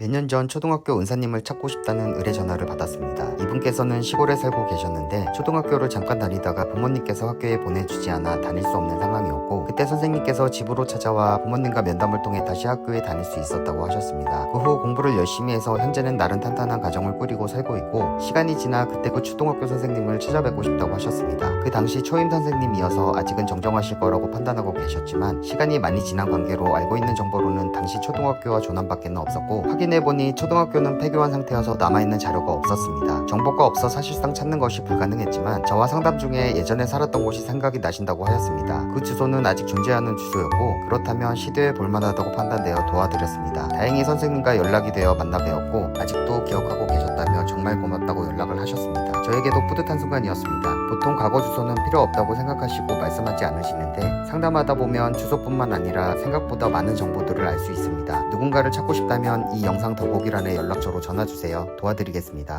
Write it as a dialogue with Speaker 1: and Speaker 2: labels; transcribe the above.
Speaker 1: 몇 년 전 초등학교 은사님을 찾고 싶다는 의뢰 전화를 받았습니다. 이분께서는 시골에 살고 계셨는데 초등학교를 잠깐 다니다가 부모님께서 학교에 보내주지 않아 다닐 수 없는 상황이었고 그때 선생님께서 집으로 찾아와 부모님과 면담을 통해 다시 학교에 다닐 수 있었다고 하셨습니다. 그 후 공부를 열심히 해서 현재는 나름 탄탄한 가정을 꾸리고 살고 있고 시간이 지나 그때 그 초등학교 선생님을 찾아뵙고 싶다고 하셨습니다. 그 당시 초임 선생님이어서 아직은 정정하실 거라고 판단하고 계셨지만 시간이 많이 지난 관계로 알고 있는 정보로는 당시 초등학교와 조남밖에는 없었고 확인해보니 초등학교는 폐교한 상태여서 남아있는 자료가 없었습니다. 정보가 없어 사실상 찾는 것이 불가능했지만 저와 상담 중에 예전에 살았던 곳이 생각이 나신다고 하였습니다. 그 주소는 아직 존재하는 주소였고 그렇다면 시도해 볼만하다고 판단되어 도와드렸습니다. 다행히 선생님과 연락이 되어 만나 뵈었고 아직도 기억하고 계셨다며 정말 고맙다고 연락을 하셨습니다. 저에게도 뿌듯한 순간이었습니다. 보통 과거 주소는 필요 없다고 생각하시고 말씀하지 않으시는데 상담하다 보면 주소뿐만 아니라 생각보다 많은 정보들을 알 수 있습니다. 누군가를 찾고 싶다면 이 영상 더보기란에 연락처로 전화주세요. 도와드리겠습니다.